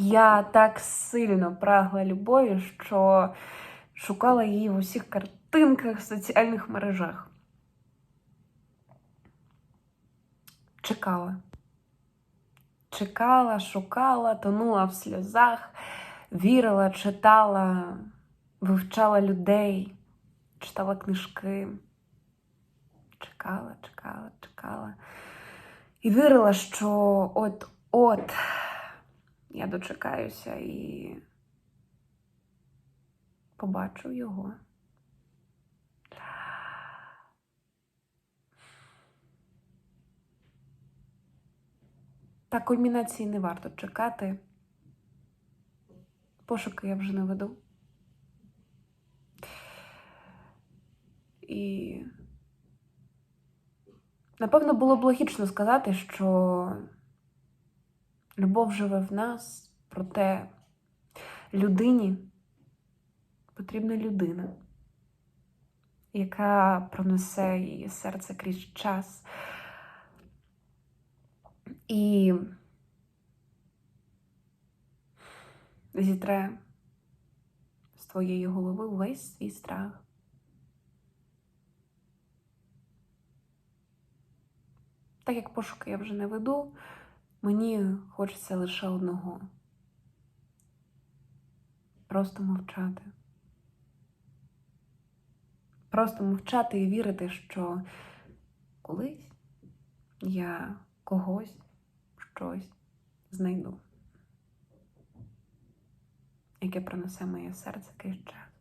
Я так сильно прагла любові, що шукала її в усіх картинках в соціальних мережах. Чекала. Чекала, шукала, тонула в сльозах, вірила, читала, вивчала людей, читала книжки. Чекала, чекала, чекала. І вірила, що от-от я дочекаюся і побачу його. Та кульмінації не варто чекати. Пошуки я вже не веду. І напевно було б логічно сказати, що любов живе в нас, проте людині потрібна людина, яка пронесе її серце крізь час. І зітре з твоєї голови весь свій страх. Так як пошуки я вже не веду, мені хочеться лише одного. Просто мовчати. Просто мовчати і вірити, що колись я когось, щось знайду, яке принесе моє серце крізь час.